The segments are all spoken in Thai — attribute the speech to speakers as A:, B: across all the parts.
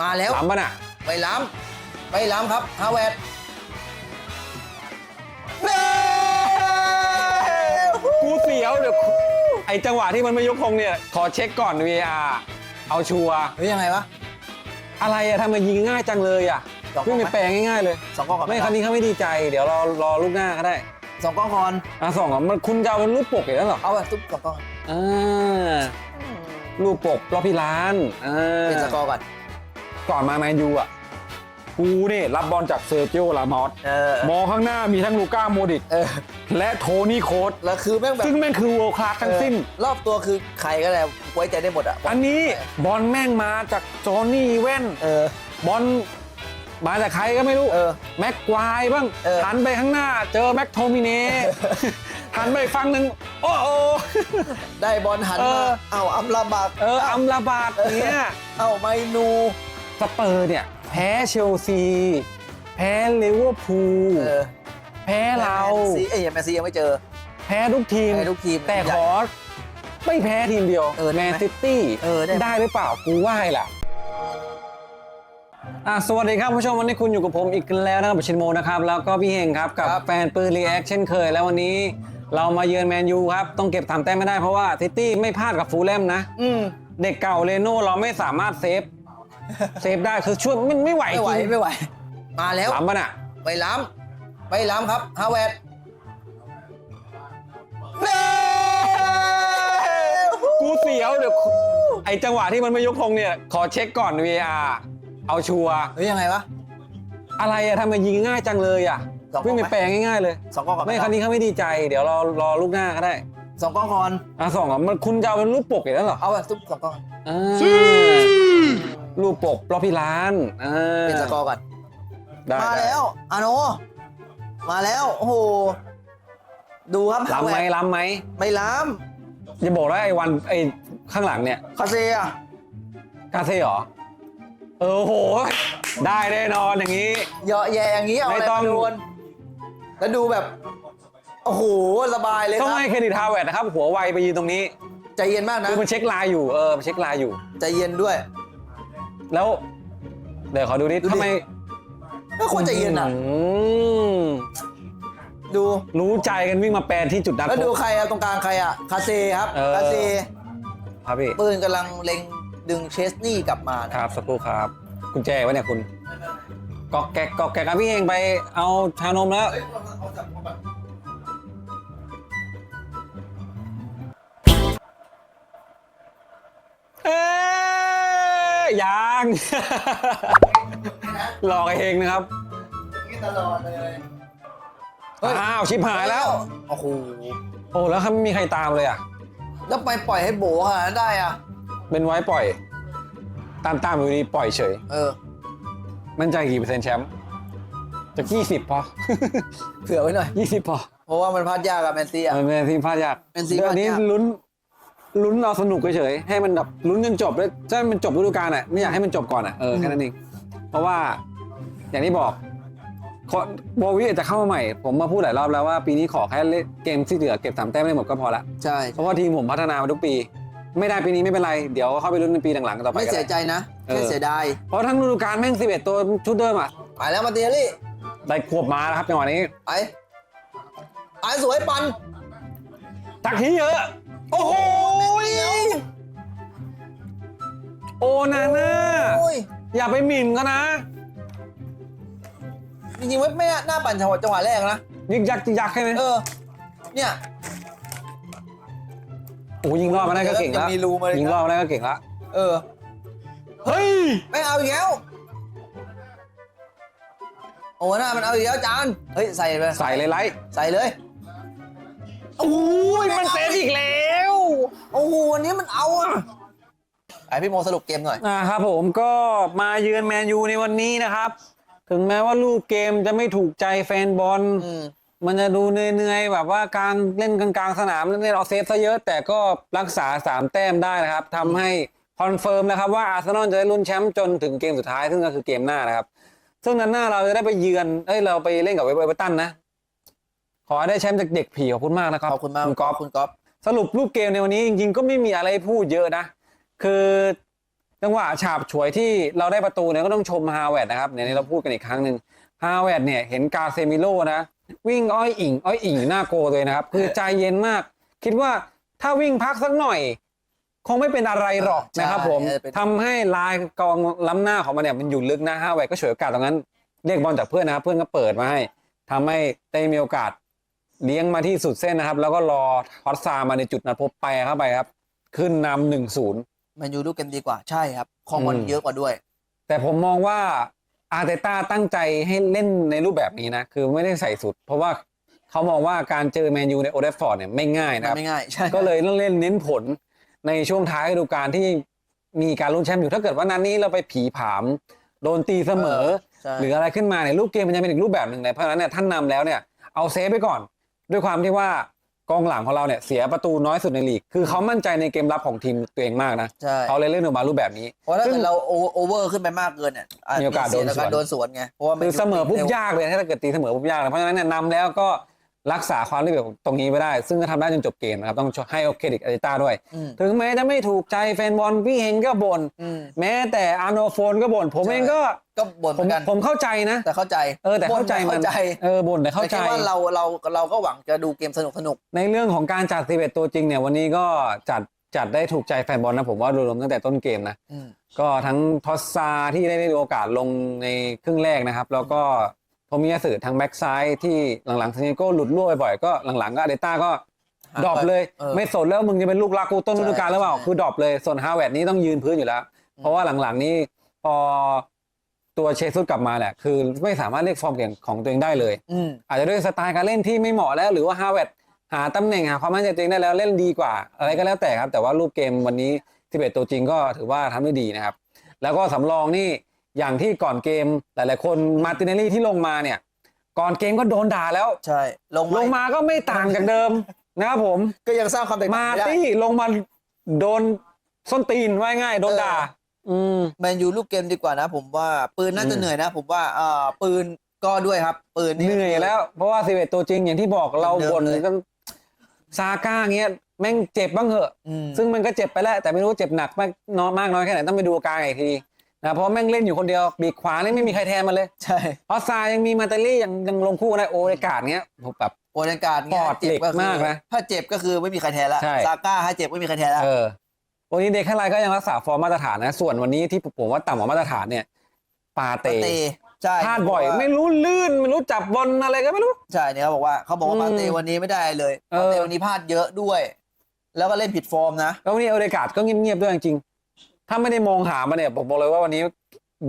A: มาแล้ว
B: ล้ำปะน่ะ
A: ไปล้ำไปล้ำครับฮาเวดเน่
B: กูเสียวเดี๋ยวไอจังหวะที่มันไม่ยกธงเนี่ยขอเช็คก่อน VR เอาชัวร์
A: เฮ้ยยังไงวะ
B: อะไรอะทำไมยิงง่ายจังเลยอะ
A: สองกล้
B: เพิ่
A: องงไหม
B: ไปแปลงง่ายๆเลย
A: สองกล้องก่อน
B: ไม่คันนี้เขาไม่ดีใจ เดี๋ยวเรารอลูกหน้าก็ได้
A: สองกล้องก่อน
B: อะสองอะมันคุณจะเอาเป็นรูปปกอย่างนั้นเหรอ
A: เอาแบบตุ๊บสองกล้อง
B: อ่ารูปปกรอบพี่ร้านอ่า
A: เป็นสกอร์ก่อน
B: ก่อนมาแมนยูอะกูเนี่ยรับบอลจากเซอร์เจียลามอส
A: เออ
B: มองข้างหน้ามีทั้งลูก้าโมดิต
A: เออ
B: และโทนี่โคส
A: แล้วคือแม่งแบบ
B: ซึ่งแม่งคือ world class ทั้งสิ้น
A: เออรอบตัวคือใครก็ได้ไว้ใจได้หมดอะ
B: อันนี้บอลแม่งมาจากจอห์นนี่แว่น
A: เออ
B: บอลมาจากใครก็ไม่รู้
A: เออ
B: แม็กควายบ้าง
A: เออ
B: หันไปข้างหน้าเจอแม็กโทมิเน่หันไปอีกฝั่งหนึ่งโอ้โห
A: ได้บอลหัน
B: เอ
A: มา
B: อ
A: เอาอัมลาบัก
B: เอออัมลาบาดเนี่ย
A: เอาไมนู
B: สเปอร์เนี่ย แพ้เชลซี แพ้ลิเวอร์พูล
A: เออ
B: แพ้เรา
A: แมนซีเอ้ยแมนซียังไม่เจอ
B: แพ้ทุกทีม
A: แพ้ทุกทีม
B: แต่ขอ ไม่แพ้ทีมเดียว
A: เออได้
B: แม
A: ไหม
B: นซิตี้
A: เออได้ไหม
B: ได้หรือเปล่ากูว่าให้ล่ะอะสวัสดีครับผู้ชมวันนี้คุณอยู่กับผมอีกแล้วนะครับชินโมนะครับ แล้วก็พี่เฮงครับกับ
A: ครับ
B: แฟนปืนรีแอคเช่นเคย แล้ววันนี้เรามาเยือนแมนยูครับ ต้องเก็บทำแต้มไม่ได้เพราะว่าซิตี้ไม่พลาดกับฟูลแลมนะ
A: อืม
B: เด็กเก่าเรโน่เราไม่สามารถเซฟ เซฟได้คือช่วยไม่ไม่ไหว
A: ไม่ไหว
B: จริง
A: ไม่ไหว มาแล้ว
B: ล้ำปะน่ะ
A: ไปล้ำไปล้ำครับฮาเวดเน่
B: กูเสียวเดี๋ยวไอจังหวะที่มันไม่ยกธงเนี่ย ขอเช็คก่อน VR เอาชัวร์
A: เฮ้ยยังไงวะ
B: อะไรอะทำไมยิงง่ายจังเลยอะ
A: สองกล้อง
B: เพิ่ง
A: ไหม
B: ไปแปลงง่ายๆเลย
A: สองกล้องก่อน
B: ไม่คันนี้เขาไม่ดีใจ เดี๋ยวเรารอลูกหน้าก็ได้
A: สองกล้องก่อน
B: อะสองอะมันคุณจะเอาเป็นรูปปกอย่างนั้นเหรอ
A: เอาแบบตุ๊บสองกล้อง
B: อ่า รูปปกรอบพี่ร้านอ่า
A: เป็นสกอร์ก่อน
B: ได้
A: มาแล้วอาโนมาแล้วโอ้โหดูครับ
B: ล้ำไหม
A: ฮาเวด
B: ล้ำไหม
A: ไม่ล้
B: อย่าบอกว่าไอ้วันไอ้ข้างหลังเนี่ยำ
A: คาเซีย
B: กาเซ่เหรอ เออโห ได้แน่นอนอย่างนี้
A: เหยาะแย่อย่างนี้เอาอะไร
B: ไม่ต้อง
A: มาดวนแล้วดูแบบโอ้โหสบายเลยค
B: ต้อง
A: รับ
B: ให้เครดิตฮาวเวิร์ดนะครับ หัวไวไปยืนตรงนี้
A: ใจเย็นมากนะ
B: คือมันเช็คไลน์อยู่เออมันเช็คไลน์อยู่
A: ใจเย็นด้วย
B: แล้ว เดี๋ยวขอดูดิ
A: ดูดิ
B: ทำไม
A: ก็ควรใจเย็นอะ
B: อืม
A: ดู
B: รู้ใจกันวิ่งมาแปลนที่จุดนัด
A: แล้ว
B: พ
A: ดู
B: บ
A: ใครอะตรงกลางใครอะคาเซครับ
B: เออ
A: คาเซ
B: ครับพี่
A: ปืนกำลังเล็งดึงเชสนี่กลับมานะครับ
B: สักครู่ครับ คุณแจวะเนี่ยคุณกอกแกกกอกแกกอะพี่เองไปเอาชานมแล้ว ยยังหลอกไอ้เฮงนะครับ
A: นี่ตลอดเลยเฮ้ย
B: อ้าวชิบหายแล้ว
A: โอ้โห
B: โอ้แล้วครับไม่มีใครตามเลยอะ
A: แล้วไปปล่อยให้โบขนาดนั้นได้อะ
B: เป็นไว้ปล่อย ตามตามอยู่ดีปล่อยเฉย
A: เออ
B: มั่นใจกี่เปอร์เซ็นต์แชมป์จะยี่สิบพอ
A: เผื่อไว้หน่อย
B: ยี่สิบพอ
A: เพราะว่ามันพลาดยากกับแมนซีอะ
B: เออแมนซีพลาดยาก
A: แมนซี
B: เดี๋ยว
A: พลาด
B: นี้
A: ยาก
B: ลุ้น ลุ้นเราสนุกเฉยๆให้มันแบบลุ้นจนจบแล้วถ้ามันจบฤดูกาลอะไม่อยากให้มันจบก่อนอะเออแค่นั้นเองเพราะว่าอย่างที่บอกโบวิอาจจะเข้ามาใหม่ ผมมาพูดหลายรอบแล้วว่าปีนี้ขอแค่เล่นเกมที่เหลือเก็บสามแต้มไม่หมดก็พอละ
A: ใช่
B: เพราะว่าทีมผมพัฒนามาทุกปี ไม่ได้ปีนี้ไม่เป็นไรเดี๋ยวเข้าไปลุ้นในปีหลังๆต่อไป
A: ไม่
B: ก็
A: เสีย
B: ได้
A: ใจนะ
B: เออ
A: แค่เสียดาย
B: เพราะทั้งฤดูกาลแม่ง11ตัวชุดเดิมอะ
A: ไปแล้วมาเตียรี่
B: ได้ควบมาแล้วครับจังหวะนี้
A: ไปไปสวยปัน
B: ตักที่เยอะ โอ้โหโอนาน่า
A: โอ้ย
B: อย่าไปหมิ่นก็นะ
A: จริงๆไม่ไม่น่าปั่นจังหวะจังหวะแรกนะ
B: ยิกยักยิกยักใช่ไหม
A: เออ เนี่ย
B: โอ้ยิงรอบมาได้ก็เก่งแล้ว
A: มีรูมาเลย
B: ยิงรอบมาได้ก็เก่งล้ว
A: เออ
B: เฮ้ย
A: ไม่เอาอีกแล้ว โอ้หน้ามันเอาอีกแล้วจาน เฮ้ย ใส่ไป
B: ใส่เลยไลท์
A: ใส่เลย
B: โอ้ยมันเซฟอีกแล้ว
A: โอ้โหวันนี้มันเอาอะไอพี่โมสรุปเกมหน่อย
B: อ่าครับผมก็มาเยือนแมนยูในวันนี้นะครับ ถึงแม้ว่ารูปเกมจะไม่ถูกใจแฟนบอล
A: อืม
B: มันจะดูเหนื่อยๆแบบว่ากลางเล่นกลางๆสนามเล่นเอาเซฟซะเยอะ แต่ก็รักษา 3 แต้มได้นะครับทำให้คอนเฟิร์มนะครับว่าอาร์เซนอลจะได้ลุ้นแชมป์จนถึงเกมสุดท้ายซึ่งก็คือเกมหน้านะครับ ซึ่งนั้นหน้าเราจะได้ไปเยือนเอ้ยเราไปเล่นกับเวเบอร์ตันนะ ขอให้ได้แชมป์จากเด็กผีขอบคุณมากนะครับ
A: ขอบคุณมาก
B: คุณก๊อฟ
A: คุณก๊อฟ
B: สรุปรูปเกมในวันนี้จริง ๆ ก็ไม่มีอะไรพูดเยอะนะ คือจังหวะฉาบฉวยที่เราได้ประตูเนี่ยก็ต้องชมฮาวเวร์ดนะครับเนี่ยนี่เราพูดกันอีกครั้งหนึ่งฮาวเวร์ดเนี่ยเห็นกาเซมิโลนะ วิ่งอ้อยอิงอ้อยอิงหน้าโกเลยนะครับ คือใจเย็นมาก คิดว่าถ้าวิ่งพักสักหน่อย คงไม่เป็นอะไรหรอกนะครับผม
A: ใช่เป็น
B: ทำให้ลายกองล้ำหน้าของมันเนี่ยมันอยู่ลึกนะฮาวเวร์ดก็ฉวยโอกาสตรงนั้นเรียกบอลจากเพื่อนนะครับเพื่อนก็เปิดมาให้ทำให้ได้มีโอกาส เลี้ยงมาที่สุดเส้นนะครับ แล้วก็รอฮอตซามาในจุดนัดพบไปเข้าไปครับ ขึ้นนำหนึ่งศูนย์
A: แมนยูลูกเกมดีกว่าใช่ครับของบอล
B: อืม
A: เยอะกว่าด้วย
B: แต่ผมมองว่าอาร์เตต้าตั้งใจให้เล่นในรูปแบบนี้นะ คือไม่ได้ใส่สุด เพราะว่าเขามองว่าการเจอแมนยูในโอเดฟฟอร์ดเนี่ยไม่ง่าย
A: มั
B: นะคนรับ
A: ไม่ง่ายใช่
B: ก็เลยต้องเล่นเน้นผลในช่วงท้ายฤดูกาลที่มีการลุ้นแชมป์อยู่ถ้าเกิดว่านัดนี้เราไปผีผาม โดนตีเสมอ
A: ใช่
B: หรืออะไรขึ้นมาเนี่ยรูปเกมมันจะเป็นอีกรูปแบบหนึ่งเลยเพราะฉะนั้นเนี่ยท่านนำแล้วเนี่ยเอาเซฟไปก่อน ด้วยความที่ว่ากองหลังของเราเนี่ยเสียประตูน้อยสุดในลีก คือเขามั่นใจในเกมรับของทีมตัวเองมากนะ
A: ใช่
B: เขาเลยเล่นออกมารูปแบบนี้
A: เพราะถ้า
B: ซึ่
A: เกิ
B: ง
A: ดเราโอโอเวอร์ขึ้นไปมากเกินเนี่ยจ
B: มีโอกาสโดน
A: เสี่ยง
B: สวน
A: โดนสวนไงเพราะว่า
B: คือเสมอปุ๊บ
A: ร็วยา
B: กเลยถ้าเกิดตีเสมอปุ๊บยากเลยเพราะฉะนั้นเนี่ยนำแล้วก็ รักษาความได้เปรียบตรงนี้ไว้ได้ ซึ่งก็ทำได้จนจบเกมนะครับ ต้องให้เครดิตอาริต้าด้วย
A: อืม
B: ถึงแม้จะไม่ถูกใจแฟนบอลพี่เฮงก็บ่น
A: อืม
B: แม้แต่อาร์โนโฟนก็บ่นผม
A: ใช่
B: เองก็
A: ก็บ่นเห
B: ผ
A: มื
B: ม
A: อนกัน
B: ผมเข้าใจนะ
A: แต่เข้าใจ
B: เออแต่เข้าใจ
A: บ่
B: มัน
A: เข้าใจ
B: เออบ่นแต่เข้า
A: แต่
B: ใจ
A: แค่ว่าเราเราเราก็หวังจะดูเกมสนุกสนุก
B: ในเรื่องของการจัด11ตัวจริงเนี่ยวันนี้ก็จัดจัดได้ถูกใจแฟนบอลนะผมว่ารวมๆตั้งแต่ต้นเกมนะ
A: อืม
B: ก็ทั้งทอสซาที่ได้มีโอกาสลงในครึ่งแรกนะครับ แล้วก็ โทมิยาสึทางแบ็กซ้ายที่หลังๆซานโก้หลุดล่วบ่อยๆก็หลังๆก็อาเดต้าก็
A: หา
B: ดรอปเลย
A: เออ
B: ไม่สนแล้วมึงจะเป็นลูกรักกูต้นฤดูกาลหรือเปล่า
A: ใช่
B: คือดรอปเลยส่วนฮาวเวิร์ดนี่ต้องยืนพื้นอยู่แล้ว เพราะว่าหลังๆนี้พอตัวเชซุสกลับมาเนี่ยคือไม่สามารถเรียกฟอร์มเก่งของตัวเองได้เลย
A: อืม
B: อาจจะด้วยสไตล์การเล่นที่ไม่เหมาะแล้ว หรือว่าฮาวเวิร์ดหาตำแหน่งหาความมั่นใจตัวเองได้แล้วเล่นดีกว่า อะไรก็แล้วแต่ครับ แต่ว่ารูปเกมวันนี้11ตัวจริงก็ถือว่าทำได้ดีนะครับ แล้วก็สำรองนี่ อย่างที่ก่อนเกมหลายๆคนมาร์ติเนลลี่ที่ลงมาเนี่ย ก่อนเกมก็โดนด่าแล้ว
A: ใช่ ลง
B: ลงมาก็ไม่ต่างจากเดิม นะครับผม
A: ก็ยังสร้างความแตกต่าง
B: มา
A: ไม่ได้
B: ตี้ลงมาโดนส้นตีนว่าง่ายโดนด่า อืม
A: แมนยูลูกเกมดีกว่านะ ผมว่าปืนน่าจะ
B: อืม
A: เหนื่อยนะ ผมว่าอ่าปืนก็ด้วยครับ ปืน
B: เหนื่อยแล้ว เพราะว่าสิบเอ็ดตัวจริงอย่างที่บอกเรา
A: เดิม
B: บ่น
A: เลย
B: กันซาก้าเงี้ยแม่งเจ็บบ้างเหอะ
A: อืม
B: ซึ่งมันก็เจ็บไปแล้ว แต่ไม่รู้เจ็บหนักมากน้อยมากน้อยแค่ไหนต้องไปดูอาการอีกที นะเพราะแม่งเล่นอยู่คนเดียวบีกขวานี่ไม่มีใครแทนมาเลย
A: ใช่
B: ออสซายังมีมาเตอรี่ยังยังลงคู่ได้โอเดการ์ดเงี้ยผมแบบ
A: โอเดนการ์ด
B: ปอด
A: เจ็บก็
B: เหล็ก
A: คือ
B: มากนะ
A: ถ้าเจ็บก็คือไม่มีใครแทนละ
B: ใช่
A: ซาก้าถ้าเจ็บไม่มีใครแทนละ
B: เออวันนี้เด็กข้างไรก็ยังรักษาฟอร์มมาตรฐานนะ ส่วนวันนี้ที่ผมว่าต่ำกว่ามาตรฐานเนี่ย ปาเต
A: เตใช่
B: พลาดบ่อย
A: เพระว่
B: ไม่รู้ลื่นไม่รู้จับบอลอะไรก็ไม่รู้
A: ใช่เนี่ยเขาบอกว่าเขาบอกว่า
B: อืม
A: ปาเต้วันนี้ไม่ได้เลย
B: เออ
A: ปาเต้วันนี้พลาดเยอะด้วย แล้วก็เล่นผิดฟอร์มนะ
B: แล้ววันนี้โอเดการ์ดก็เงียบๆด้วยจริงๆ ถ้าไม่ได้มองหามาเนี่ยผมบอกเลยว่าวันนี้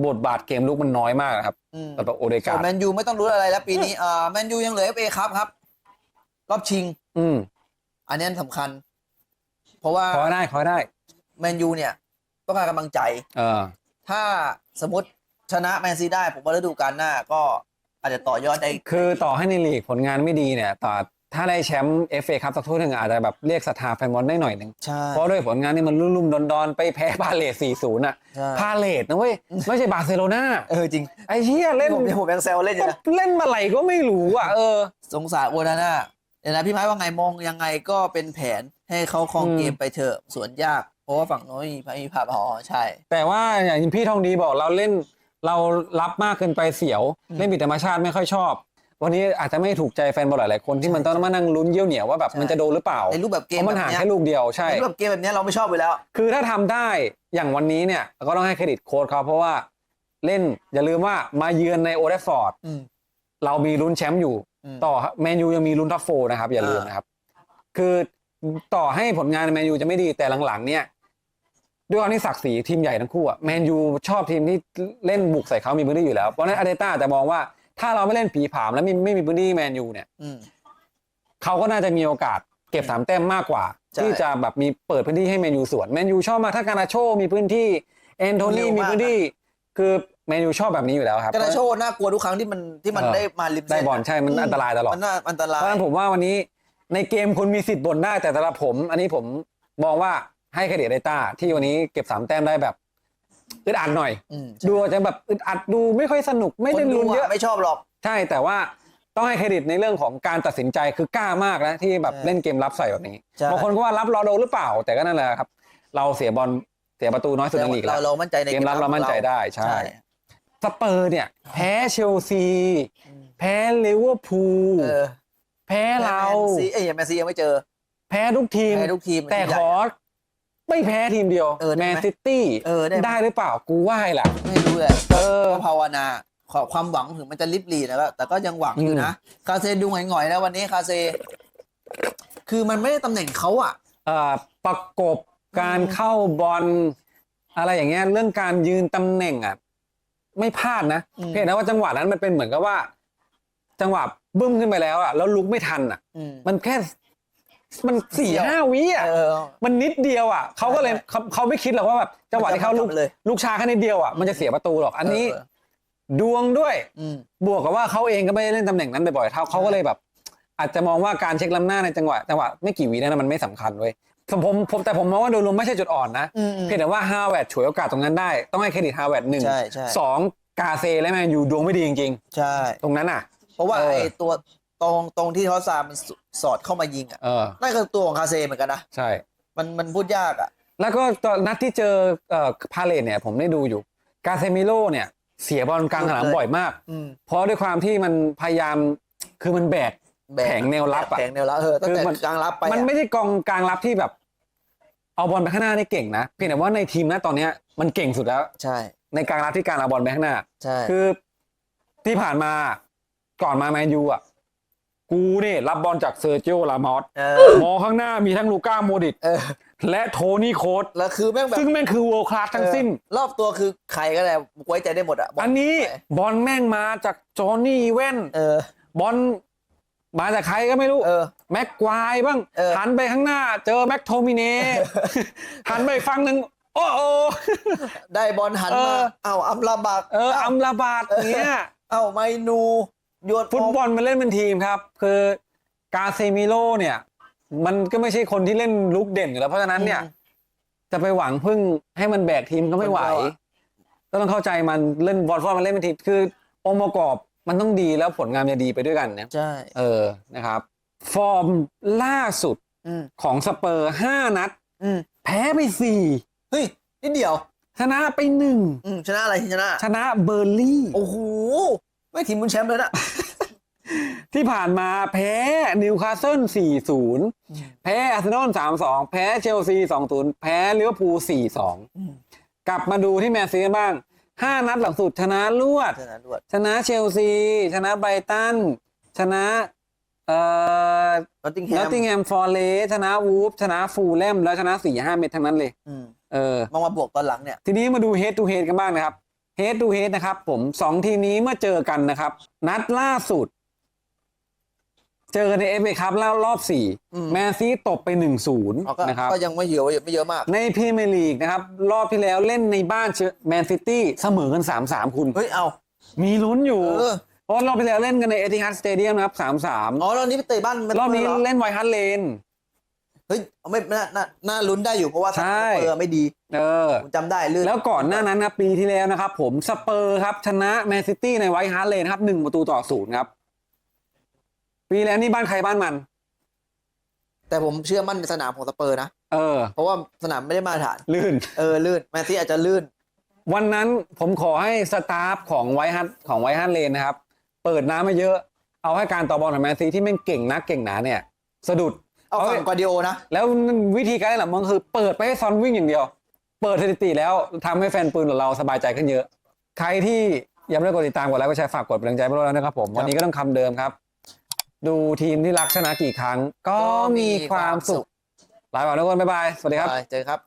B: บทบาทเกมลุกมันน้อยมากนะครับ
A: อืม
B: สำหรับโอเด
A: ส่
B: การ์
A: วน
B: ด
A: แมนยูไม่ต้องรู้อะไรแล้วปีนี้อ่าแมนยูยังเหลือเอฟเอครับครับ รอบชิง
B: อืม
A: อันนี้สำคัญ เพราะว่า
B: ขอได้ขอได้
A: แมนยูเนี่ย ต้องการกำลังใจ
B: เออ
A: ถ้าสมมติชนะแมนซีได้ ผมว่าฤดูกาลหน้าก็อาจจะต่อยอดได้
B: คือต่อให้ในลีกผลงานไม่ดีเนี่ยต่อ ถ้าได้แชมป์เอฟเอคัพสักถ้วยหนึ่งอาจจะแบบเรียกศรัทธาแฟนบอลได้หน่อยหนึ่ง
A: ใช่
B: เพราะด้วยผลงานนี่มันลุ่มๆดอนๆ ไปแพ้พาเลท4-0อะ
A: ใช่
B: พาเลทนะเว้ย ไม่ใช่บาร์เซโลนา
A: เออจริง
B: ไอ้เหี้ยเล่น
A: ผมผมยังแซวเล่นอยู่นะ
B: เล่นมาไหลก็ไม่รู้อะเออ
A: สงสารโอนาน่าเดี๋ยวนะพี่ไม้ว่าไงมองยังไงก็เป็นแผนให้เขาครอง
B: อืม
A: เกมไปเถอะสวนยาก เพราะว่าฝั่งโน้นมีมีภาพอ๋อใช่
B: แต่ว่าอย่างพี่ทองดีบอกเราเล่นเรารับมากเกินไปเสียว
A: อืม
B: เล่นผิดธรรมชาติไม่ค่อยชอบ วันนี้อาจจะไม่ถูกใจแฟนบอลหลายๆคนที่มันต้องมานั่งลุ้นเยี่ยวเหนียวว่าแบบ
A: ใช่
B: มันจะโดนหรือเปล่า
A: ในรูปแบบเก
B: เพ
A: ม
B: ราะมัน
A: แบบ
B: ห่าง
A: เนี้ย
B: แค่ลูกเดียวใช่
A: ในรูปแบบเกมแบบเนี้ยเราไม่ชอบไปแล้ว
B: คือถ้าทำได้อย่างวันนี้เนี่ยก็ต้องให้เครดิตโค้ชเขาเพราะว่าเล่นอย่าลืมว่ามาเยือนในโอเดฟฟอร์ด
A: อืม
B: เรามีลุ้นแชมป์อยู่
A: อืม
B: ต่อแมนยูยังมีลุ้นท็อปโฟร์นะครับ อย่าลืม
A: อ่าน
B: นะครับ คือต่อให้ผลงานแมนยูจะไม่ดีแต่หลังๆ เนี่ยด้วยความที่ศักดิ์ศรีทีมใหญ่ทั้งคู่อะแมนยูชอบทีมที่เล่นบุกใส่เขามีพื้นที่อยู่แล้วเพราะฉะนั้นอาร์เตต้าจะมองว่า ถ้าเราไม่เล่นผีผามแล้วไม่ไม่มีพื้นที่แมนยูเนี่ย
A: อืม
B: เขาก็น่าจะมีโอกาสเก็บสามแต้มมากกว่า
A: ใช่
B: ที่จะแบบมีเปิดพื้นที่ให้แมนยูสวนแมนยูชอบมากถ้าการนาโชมีพื้นที่แอนโทนี
A: เร็วมาก
B: มีพื้นที่ คือแมนยูชอบแบบนี้อยู่แล้วครับ
A: กระโชว์น่ากลัวทุกครั้งที่มันที่มัน
B: เออ
A: ได้มาริมเส้น
B: ได้บอลใช่มันอันตรายตลอด
A: มันน่าอันตรา
B: เพ
A: ย
B: ราะฉะนั้นผมว่าวันนี้ในเกมคุณมีสิทธิ์บ่นได้แต่สำหรับผม อันนี้ผมมองว่าให้เครดิตไดต้าที่วันนี้เก็บสามแต้มได้แบบ อึดอัดหน่อย
A: อืม
B: ดูอาจจะแบบอึดอัดดูไม่ค่อยสนุกไม่
A: ค
B: ได้
A: นดู
B: ลุ้นเย
A: อะ
B: อะ
A: ไม่ชอบหรอก
B: ใช่แต่ว่าต้องให้เครดิตในเรื่องของการตัดสินใจคือกล้ามากนะที่แบบ
A: ใช่
B: เล่นเกมรับใส่แบบนี้
A: ใช่
B: บางคนก็ว่ารับรอโดนหรือเปล่า แต่ก็นั่นแหละครับ เราเสียบอลเสียประตูน้อยสุดในลีก
A: เรา
B: แล้ว
A: เรามั่นใจใน
B: เกมรับเรามั่นใจได้ใช่ สเปอร์เนี่ย แพ้เชลซี แพ้ลิเวอร์พูล
A: เออ
B: แพ้เรา
A: แมนซีเอ้ยแมนซียังไม่เจอ
B: แพ้ทุกทีม
A: แพ้ทุกทีม
B: แต่
A: ทีมใหญ่
B: ขอ ไม่แพ้ทีมเดียว
A: เออได้
B: แม
A: ไหม
B: นซิตี้
A: เออได้ไหม
B: ได้หรือเปล่ากูว่าให้ล่ะ
A: ไม่รู้แหละ
B: เออ
A: ก็ภาวนาขอความหวังถึงมันจะลิบหลีนะก็แต่ก็ยังหวังอยู่นะ คาเซดูหงอยๆแล้ววันนี้คาเซ คือมันไม่ได้ตำแหน่งเขาอะ
B: เอ่อประกบการเข้าบอลอะไรอย่างเงี้ยเรื่องการยืนตำแหน่งอะไม่พลาดนะ
A: อืม
B: เพียงแต่ว่าจังหวะนั้นมันเป็นเหมือนกับว่า จังหวะบึ้มขึ้นไปแล้วอะแล้วลุกไม่ทันอะ
A: อืม
B: มันแค่ มันสี่
A: เสี้ยว
B: ห้าวิอะ
A: เออ
B: มันนิดเดียวอะเขาก็เลย
A: ใช่
B: เขาเขาไม่คิดหรอกว่าแบบจังหวะที่เขาลุก
A: มันจะมาจับเลย
B: ลูกชาแค่นิดเดียวอะมันจะเสียประตูหรอกอันนี้
A: เออ
B: ดวงด้วย
A: อืม
B: บวกกับว่าเขาเองก็ไม่ได้เล่นตำแหน่งนั้นบ่อยๆเท่าเขาก็เลยแบบ อาจจะมองว่าการเช็คล้ำหน้าในจังหวะจังหวะไม่กี่วินั้นนะมันไม่สำคัญเว้ยผมผมผมแต่ผมมองว่าโดยรวมไม่ใช่จุดอ่อนนะ
A: อืมอืม
B: เพียงแต่ว่าฮาวเวิร์ดฉวยโอกาสตรงนั้นได้ ต้องให้เครดิตฮาวเวิร์ดหนึ่ง
A: ใช่ใช่
B: สองกาเซและแมนยูดวงไม่ดีจริง
A: ใช่
B: ๆ ตรงนั้นอะ
A: เพราะว่า
B: เออ
A: ไอ้ตัว ตรงตรงที่ทอสซามันสอดเข้ามายิงอะ
B: เออ
A: นั่นคือตัวของคาเซเหมือนกันนะ
B: ใช่
A: มันมันพูดยากอะ
B: แล้วก็ตอนนัดที่เจอเอ่อพาเลตเนี่ย ผมได้ดูอยู่ กาเซมิโลเนี่ย เสียบอลกลางสนาม
A: เลย
B: บ่อยมาก
A: อืม
B: เพราะด้วยความที่มันพยายามคือมันแบก
A: แบก
B: แผงแนวรับอะ
A: แผงแนวรับเออตั้งแต่
B: คือมัน
A: กลางรับไป
B: มัน
A: อะ
B: ไม่ได้กองกลางรับที่แบบ เอาบอลไปข้างหน้าได้เก่งนะเพียงแต่ว่าในทีมนะตอนเนี้ยมันเก่งสุดแล้ว
A: ใช่
B: ในกลางรับที่การเอาบอลไปข้างหน้า
A: ใช่
B: คือที่ผ่านมาก่อนมาแมนยูอะ กูเนี่ยรับบอลจากเซอร์เจียลามอส
A: เออ
B: มองข้างหน้ามีทั้งลูก้าโมดิต
A: เออ
B: และโทนี่โคส
A: แล้วคือแม่งแบบ
B: ซึ่งแม่งคือเวิลด์คลาสทั้งสิ้น
A: เออรอบตัวคือใครก็ได้ไว้ใจได้หมดอะบล
B: อันนี้
A: ไป
B: บอลแม่งมาจากจอห์นนี่เว่น
A: เออ
B: บอลมาจากใครก็ไม่รู้
A: เออ
B: แม็กควายบ้าง
A: เออ
B: หันไปข้างหน้า เจอแม็กโทมิเน่หันไปอีกฝั่งหนึ่งโอ้โอ
A: ได้บอลหัน
B: เอ
A: มา
B: อ
A: เอ้าอัมลาบัก
B: เออ
A: เอ้า
B: อัมราบาดเนี้ย
A: เอ้าไมนู ยวน
B: ฟุตบอลมันเล่นเป็นทีมครับ คือกาเซมิโลเนี่ย มันก็ไม่ใช่คนที่เล่นลุกเด่นอยู่แล้ว เพราะฉะนั้นเนี่ย จะไปหวังพึ่งให้มันแบกทีมก็ไม่ไหวก็ต้องเข้าใจมันเล่นบอลฟอลมันเล่นเป็นทีมคือองค์ประกอบมันต้องดีแล้วผลงานจะดีไปด้วยกันนะ
A: ใช่
B: เออนะครับ ฟอร์มล่าสุด
A: อืม
B: ของสเปอร์ห้านัด
A: อืม
B: แพ้ไปสี่
A: เฮ้ยนิดเดียว
B: ชนะไปหนึ่ง
A: อืมชนะอะไรชนะ
B: ชนะเบอร์ลี่
A: โอ้โห ไม่ทีมมุนแชมป์เลยนะ
B: ที่ผ่านมาแพ้นิวคาสเซิล 4-0 แพ้อาร์เซนอล 3-2 แพ้เชลซี 2-0 แพ้ลิเวอร์พูล 4-2 กลับมาดูที่แมนซีกันบ้าง 5 นัดหลังสุดชนะรวด
A: ชนะด้วย
B: ชนะเชลซี ชนะไบรตัน ชนะเอ่อน
A: อตติงแฮ
B: นอต
A: ม
B: ติงแฮมฟอร์เรสชนะวูฟชนะฟูลแลมแล้วชนะ 4-5 เม็ดทั้งนั้นเลย
A: อืม
B: เออ
A: มองมาบวกตอนหลังเนี่ย
B: ทีนี้มาดู head to head กันบ้างนะครับ head to head นะครับผมสองทีมนี้เมื่อเจอกันนะครับ นัดล่าสุด เจอกันในเอฟเอคัพแล้วรอบสี่
A: อืม
B: แมนซีตบไปหนึ่งศูนย์
A: อ๋อก็
B: นะครับ
A: ก็ยังไม่เยอะไม่เยอะมาก
B: ในพรีเมียร์ลีกนะครับ รอบที่แล้วเล่นในบ้านแมนซิตี้เสมอกันสามสามคุณ
A: เฮ้ยเอา
B: มีลุ้นอยู่
A: เออ
B: เพราะรอบที่แล้วเล่นกันในเอติฮัดสเตเดียมนะครับสามสาม
A: อ๋อรอบนี้ไปเตะบ้านมั
B: รอบนี้
A: ห
B: เล่นไวท์ฮัตเลน
A: เฮ้ยไม่น่าน่าน่าลุ้นได้อยู่เพราะว่า
B: ใช่
A: เออไม่ดี
B: เออ
A: ผมจำได้ลื่น
B: แล้วก่อนหน้านั้นนะปีที่แล้วนะครับผมสเปอร์ครับ ชนะแมนซิตี้ในไวท์ฮาร์เลนครับหนึ่งประตูต่อศูนย์ครับ ปีแล้วนี่บ้านใครบ้านมัน
A: แต่ผมเชื่อมั่นในสนามของสเปอร์นะ
B: เออ
A: เพราะว่าสนามไม่ได้มาตรฐาน
B: ลื่น
A: เออลื่นแมนซีอาจจะลื่น
B: วันนั้นผมขอให้สตาฟของไวท์ฮัตของไวท์ฮัตเลนนะครับ เปิดน้ำมาเยอะ เอาให้การต่อบอลของแมนซีที่แม่งเก่งนักเก่งหนาเนี่ย สะดุด
A: เอา
B: เอา
A: ฝั่งกวาร์ดิโอนะ
B: แล้ววิธีการเล่นหลังมันคือเปิดไปให้ซอนวิ่งอย่างเดียว เปิดสถิติแล้วทำให้แฟนปืนของเราสบายใจขึ้นเยอะ ใครที่ยังไม่ได้กดติดตามกดไลค์กดแชร์ฝากกดเป็นกำลังใจไปด้วยนะครับผม วันนี้ก็ต้องคำเดิมครับ ดูทีมที่รักชนะกี่ครั้ง ก็มีความสุขลาไปก่อนทุกคนบ๊ายบาย สวัสดีครับ
A: ไปเจอครับ